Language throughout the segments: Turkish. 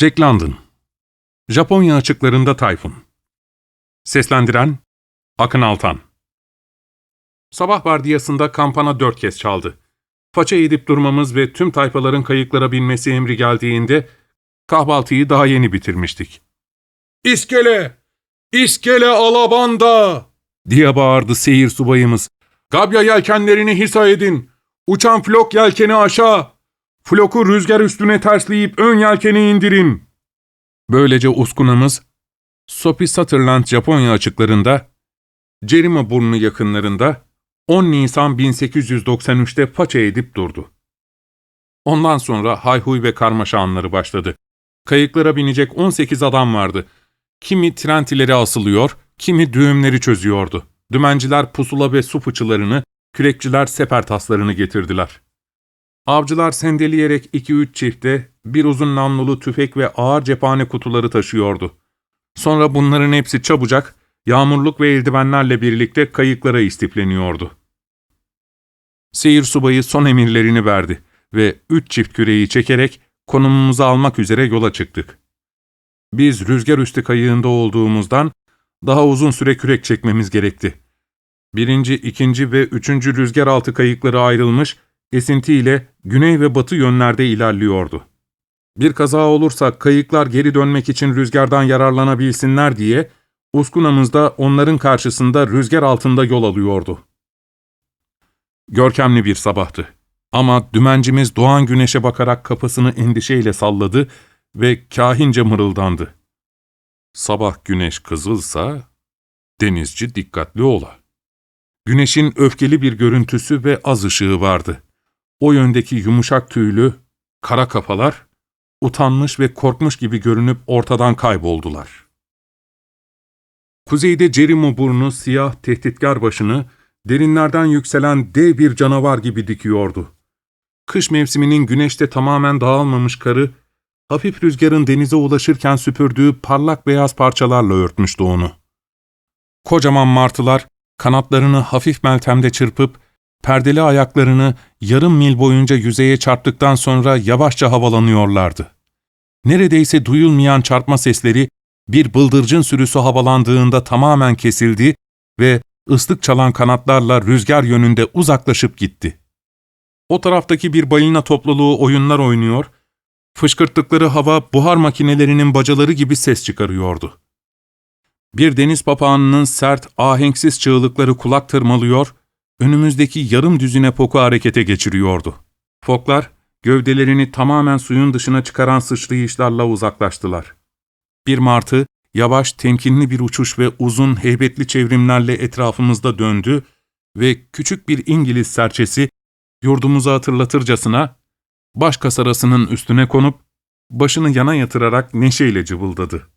Jack London Japonya açıklarında Tayfun Seslendiren Akın Altan Sabah vardiyasında kampana dört kez çaldı. Paça edip durmamız ve tüm tayfaların kayıklara binmesi emri geldiğinde kahvaltıyı daha yeni bitirmiştik. İskele! İskele alabanda! diye bağırdı seyir subayımız. Gabya yelkenlerini hisa edin. Uçan flok yelkeni aşağı. Floku rüzgar üstüne tersleyip ön yelkeni indirin. Böylece uskunamız Sopi Sutherland Japonya açıklarında, Cerima burnu yakınlarında 10 Nisan 1893'te paça edip durdu. Ondan sonra hayhuy ve karmaşa anları başladı. Kayıklara binecek 18 adam vardı. Kimi trentileri asılıyor, kimi düğümleri çözüyordu. Dümenciler pusula ve su fıçılarını, kürekçiler seper taslarını getirdiler. Avcılar sendeleyerek iki üç çifte bir uzun namlulu tüfek ve ağır cephane kutuları taşıyordu. Sonra bunların hepsi çabucak, yağmurluk ve eldivenlerle birlikte kayıklara istipleniyordu. Seyir subayı son emirlerini verdi ve üç çift küreği çekerek konumumuzu almak üzere yola çıktık. Biz rüzgar üstü kayığında olduğumuzdan daha uzun süre kürek çekmemiz gerekti. Birinci, ikinci ve üçüncü rüzgar altı kayıkları ayrılmış, esintiyle güney ve batı yönlerde ilerliyordu. Bir kaza olursa kayıklar geri dönmek için rüzgardan yararlanabilsinler diye, uskunamız da onların karşısında rüzgar altında yol alıyordu. Görkemli bir sabahtı. Ama dümencimiz doğan güneşe bakarak kafasını endişeyle salladı ve kahince mırıldandı. Sabah güneş kızılsa, denizci dikkatli ola. Güneşin öfkeli bir görüntüsü ve az ışığı vardı. O yöndeki yumuşak tüylü, kara kafalar, utanmış ve korkmuş gibi görünüp ortadan kayboldular. Kuzeyde Cerimo burnu siyah tehditkar başını, derinlerden yükselen dev bir canavar gibi dikiyordu. Kış mevsiminin güneşte tamamen dağılmamış karı, hafif rüzgarın denize ulaşırken süpürdüğü parlak beyaz parçalarla örtmüştü onu. Kocaman martılar, kanatlarını hafif meltemde çırpıp, perdeli ayaklarını yarım mil boyunca yüzeye çarptıktan sonra yavaşça havalanıyorlardı. Neredeyse duyulmayan çarpma sesleri bir bıldırcın sürüsü havalandığında tamamen kesildi ve ıslık çalan kanatlarla rüzgar yönünde uzaklaşıp gitti. O taraftaki bir balina topluluğu oyunlar oynuyor, fışkırttıkları hava buhar makinelerinin bacaları gibi ses çıkarıyordu. Bir deniz papağanının sert, ahenksiz çığlıkları kulak tırmalıyor, önümüzdeki yarım düzine foku harekete geçiriyordu. Foklar, gövdelerini tamamen suyun dışına çıkaran sıçrayışlarla uzaklaştılar. Bir martı, yavaş, temkinli bir uçuş ve uzun, heybetli çevrimlerle etrafımızda döndü ve küçük bir İngiliz serçesi, yurdumuzu hatırlatırcasına, baş kasarasının üstüne konup, başını yana yatırarak neşeyle cıvıldadı.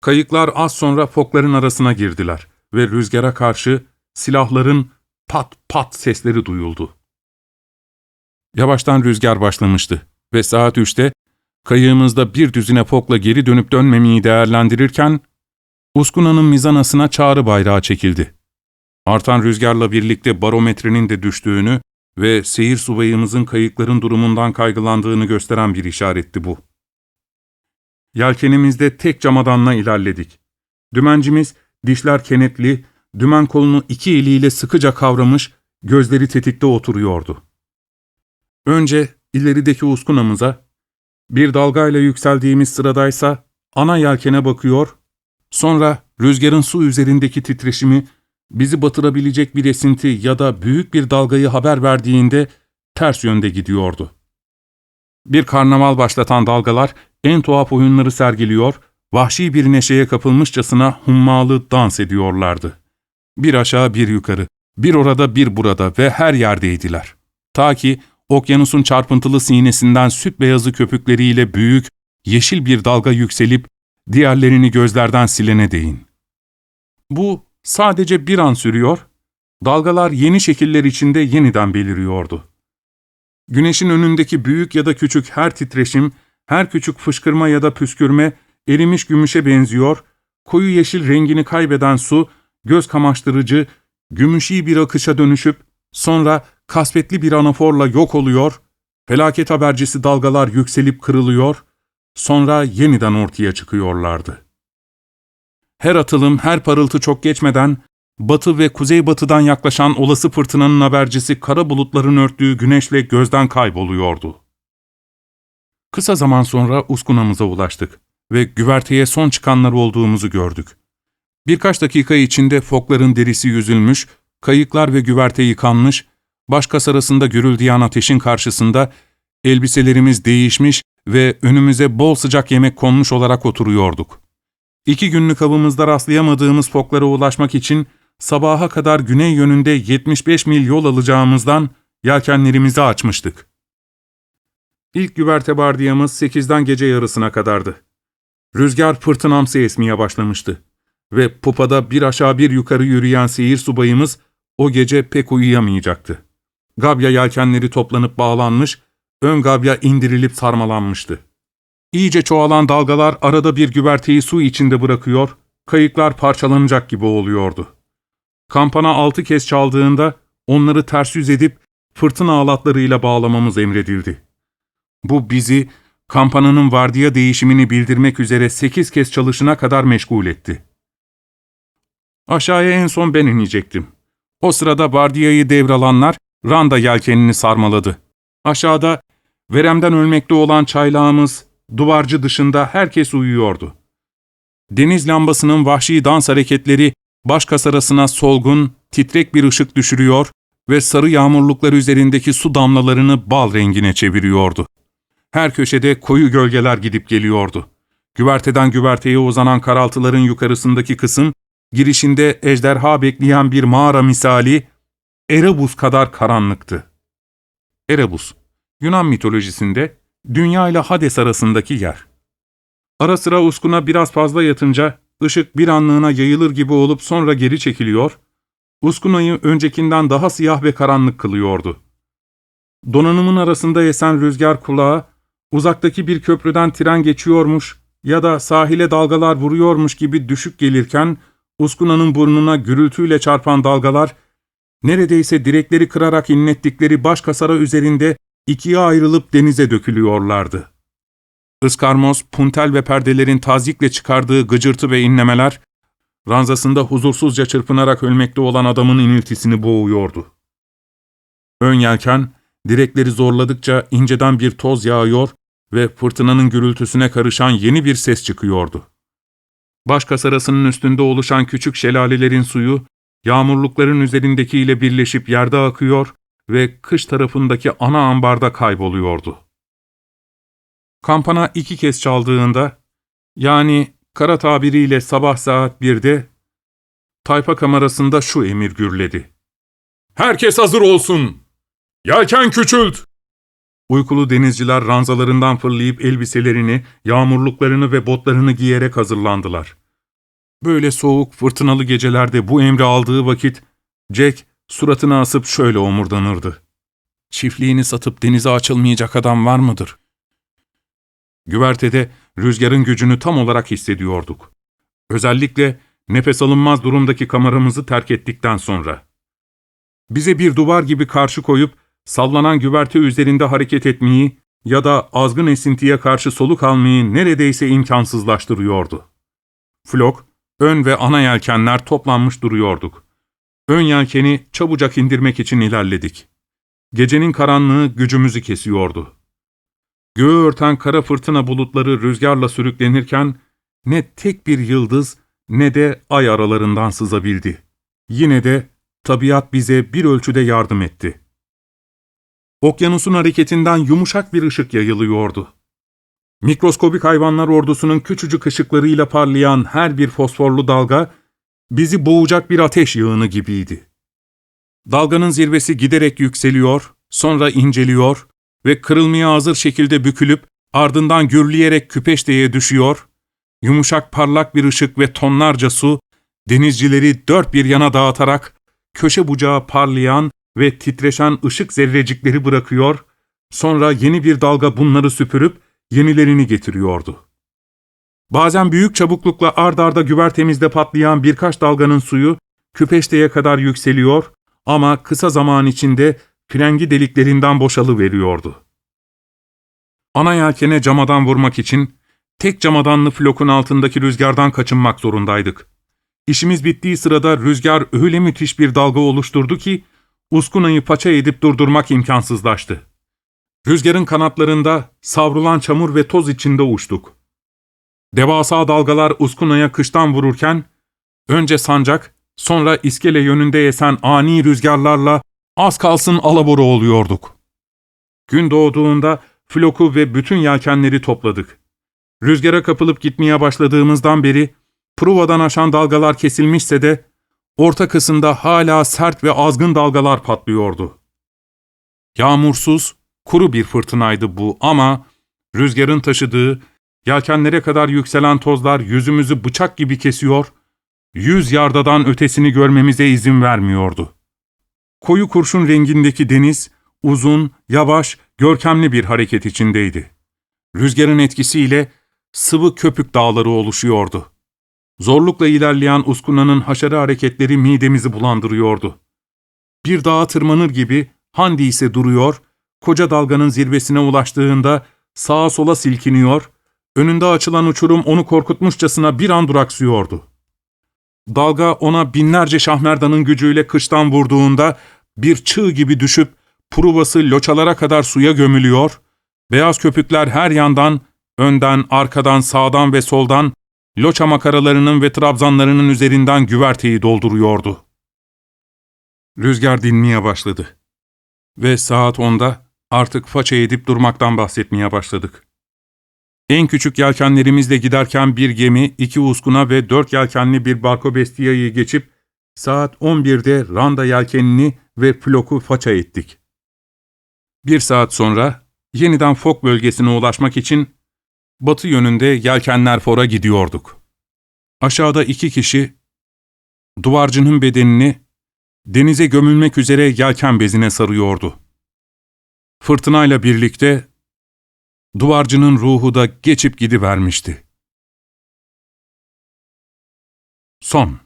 Kayıklar az sonra fokların arasına girdiler ve rüzgara karşı silahların pat pat sesleri duyuldu. Yavaştan rüzgar başlamıştı ve saat üçte kayığımızda bir düzine fokla geri dönüp dönmemeyi değerlendirirken, Uskuna'nın mizanasına çağrı bayrağı çekildi. Artan rüzgarla birlikte barometrenin de düştüğünü ve seyir subayımızın kayıkların durumundan kaygılandığını gösteren bir işaretti bu. Yelkenimizde tek camadanla ilerledik. Dümencimiz, dişler kenetli, dümen kolunu iki eliyle sıkıca kavramış, gözleri tetikte oturuyordu. Önce ilerideki uskunamıza, bir dalgayla yükseldiğimiz sıradaysa ana yelkene bakıyor, sonra rüzgarın su üzerindeki titreşimi, bizi batırabilecek bir esinti ya da büyük bir dalgayı haber verdiğinde ters yönde gidiyordu. Bir karnaval başlatan dalgalar en tuhaf oyunları sergiliyor, vahşi bir neşeye kapılmışçasına hummalı dans ediyorlardı. Bir aşağı bir yukarı, bir orada bir burada ve her yerdeydiler. Ta ki okyanusun çarpıntılı sinesinden süt beyazı köpükleriyle büyük, yeşil bir dalga yükselip diğerlerini gözlerden silene değin. Bu sadece bir an sürüyor, dalgalar yeni şekiller içinde yeniden beliriyordu. Güneşin önündeki büyük ya da küçük her titreşim, her küçük fışkırma ya da püskürme erimiş gümüşe benziyor, koyu yeşil rengini kaybeden su, göz kamaştırıcı, gümüşi bir akışa dönüşüp sonra kasvetli bir anaforla yok oluyor, Felaket habercisi dalgalar yükselip kırılıyor, sonra yeniden ortaya çıkıyorlardı. Her atılım, her parıltı çok geçmeden, batı ve kuzeybatıdan yaklaşan olası fırtınanın habercisi kara bulutların örttüğü güneşle gözden kayboluyordu. Kısa zaman sonra uskunamıza ulaştık ve güverteye son çıkanlar olduğumuzu gördük. Birkaç dakika içinde fokların derisi yüzülmüş, kayıklar ve güverte yıkanmış, baş kasarasında gürüldeyen ateşin karşısında elbiselerimiz değişmiş ve önümüze bol sıcak yemek konmuş olarak oturuyorduk. İki günlük avımızda rastlayamadığımız foklara ulaşmak için sabaha kadar güney yönünde 75 mil yol alacağımızdan yelkenlerimizi açmıştık. İlk güverte vardiyamız 8'den gece yarısına kadardı. Rüzgar fırtınamsı esmeye başlamıştı ve pupada bir aşağı bir yukarı yürüyen seyir subayımız o gece pek uyuyamayacaktı. Gabya yelkenleri toplanıp bağlanmış, ön gabya indirilip sarmalanmıştı. İyice çoğalan dalgalar arada bir güverteyi su içinde bırakıyor, kayıklar parçalanacak gibi oluyordu. Kampana altı kez çaldığında onları ters yüz edip fırtına ağlatlarıyla bağlamamız emredildi. Bu bizi kampananın vardiya değişimini bildirmek üzere sekiz kez çalışına kadar meşgul etti. Aşağıya en son ben inecektim. O sırada vardiyayı devralanlar randa yelkenini sarmaladı. Aşağıda veremden ölmekte olan çaylağımız, duvarcı dışında herkes uyuyordu. Deniz lambasının vahşi dans hareketleri baş kasarasına solgun, titrek bir ışık düşürüyor ve sarı yağmurluklar üzerindeki su damlalarını bal rengine çeviriyordu. Her köşede koyu gölgeler gidip geliyordu. Güverteden güverteye uzanan karaltıların yukarısındaki kısım, girişinde ejderha bekleyen bir mağara misali, Erebus kadar karanlıktı. Erebus, Yunan mitolojisinde dünya ile Hades arasındaki yer. Ara sıra uskuna biraz fazla yatınca ışık bir anlığına yayılır gibi olup sonra geri çekiliyor, uskunayı öncekinden daha siyah ve karanlık kılıyordu. Donanımın arasında esen rüzgar kulağı, uzaktaki bir köprüden tren geçiyormuş ya da sahile dalgalar vuruyormuş gibi düşük gelirken, uskunanın burnuna gürültüyle çarpan dalgalar, neredeyse direkleri kırarak inlettikleri baş kasara üzerinde ikiye ayrılıp denize dökülüyorlardı. Iskarmoz, puntel ve perdelerin tazikle çıkardığı gıcırtı ve inlemeler, ranzasında huzursuzca çırpınarak ölmekte olan adamın iniltisini boğuyordu. Ön yelken, direkleri zorladıkça inceden bir toz yağıyor ve fırtınanın gürültüsüne karışan yeni bir ses çıkıyordu. Baş kasarasının üstünde oluşan küçük şelalelerin suyu, yağmurlukların üzerindekiyle birleşip yerde akıyor ve kış tarafındaki ana ambarda kayboluyordu. Kampana iki kez çaldığında, yani kara tabiriyle sabah saat birde, tayfa kamerasında şu emir gürledi. ''Herkes hazır olsun! Yelken küçült!'' Uykulu denizciler ranzalarından fırlayıp elbiselerini, yağmurluklarını ve botlarını giyerek hazırlandılar. Böyle soğuk, fırtınalı gecelerde bu emri aldığı vakit, Jack suratını asıp şöyle omurdanırdı. ''Çiftliğini satıp denize açılmayacak adam var mıdır?'' Güvertede rüzgarın gücünü tam olarak hissediyorduk. Özellikle nefes alınmaz durumdaki kameramızı terk ettikten sonra. Bize bir duvar gibi karşı koyup sallanan güverte üzerinde hareket etmeyi ya da azgın esintiye karşı soluk almayı neredeyse imkansızlaştırıyordu. Flok, ön ve ana yelkenler toplanmış duruyorduk. Ön yelkeni çabucak indirmek için ilerledik. Gecenin karanlığı gücümüzü kesiyordu. Göğü örten kara fırtına bulutları rüzgarla sürüklenirken ne tek bir yıldız ne de ay aralarından sızabildi. Yine de tabiat bize bir ölçüde yardım etti. Okyanusun hareketinden yumuşak bir ışık yayılıyordu. Mikroskobik hayvanlar ordusunun küçücük ışıklarıyla parlayan her bir fosforlu dalga, bizi boğacak bir ateş yığını gibiydi. Dalganın zirvesi giderek yükseliyor, sonra inceliyor ve kırılmaya hazır şekilde bükülüp ardından gürleyerek küpeşteye düşüyor, yumuşak parlak bir ışık ve tonlarca su, denizcileri dört bir yana dağıtarak köşe bucağı parlayan ve titreşen ışık zerrecikleri bırakıyor, sonra yeni bir dalga bunları süpürüp yenilerini getiriyordu. Bazen büyük çabuklukla ard arda güvertemizde patlayan birkaç dalganın suyu küpeşteye kadar yükseliyor ama kısa zaman içinde frengi deliklerinden boşalıveriyordu. Ana yelkene camadan vurmak için tek camadanlı flokun altındaki rüzgardan kaçınmak zorundaydık. İşimiz bittiği sırada rüzgar öyle müthiş bir dalga oluşturdu ki uskunayı paça edip durdurmak imkansızlaştı. Rüzgarın kanatlarında savrulan çamur ve toz içinde uçtuk. Devasa dalgalar uskunaya kıştan vururken, önce sancak, sonra iskele yönünde esen ani rüzgarlarla az kalsın alabora oluyorduk. Gün doğduğunda floku ve bütün yelkenleri topladık. Rüzgara kapılıp gitmeye başladığımızdan beri, Pruva'dan aşan dalgalar kesilmişse de, orta kısımda hala sert ve azgın dalgalar patlıyordu. Yağmursuz, kuru bir fırtınaydı bu ama rüzgarın taşıdığı, yelkenlere kadar yükselen tozlar yüzümüzü bıçak gibi kesiyor, yüz yardadan ötesini görmemize izin vermiyordu. Koyu kurşun rengindeki deniz, uzun, yavaş, görkemli bir hareket içindeydi. Rüzgarın etkisiyle sıvı köpük dağları oluşuyordu. Zorlukla ilerleyen uskunanın haşarı hareketleri midemizi bulandırıyordu. Bir dağa tırmanır gibi Handi ise duruyor, koca dalganın zirvesine ulaştığında sağa sola silkiniyor, önünde açılan uçurum onu korkutmuşçasına bir an duraksıyordu. Dalga ona binlerce şahmerdanın gücüyle kıştan vurduğunda bir çığ gibi düşüp pruvası loçalara kadar suya gömülüyor, beyaz köpükler her yandan, önden, arkadan, sağdan ve soldan loça makaralarının ve trabzanlarının üzerinden güverteyi dolduruyordu. Rüzgar dinmeye başladı. Ve saat onda artık faça edip durmaktan bahsetmeye başladık. En küçük yelkenlerimizle giderken bir gemi, iki uskuna ve dört yelkenli bir barko bestiyayı geçip saat 11'de randa yelkenini ve floku faça ettik. Bir saat sonra yeniden fok bölgesine ulaşmak için batı yönünde yelkenler fora gidiyorduk. Aşağıda iki kişi duvarcının bedenini denize gömülmek üzere yelken bezine sarıyordu. Fırtınayla birlikte duvarcının ruhu da geçip gidivermişti. Son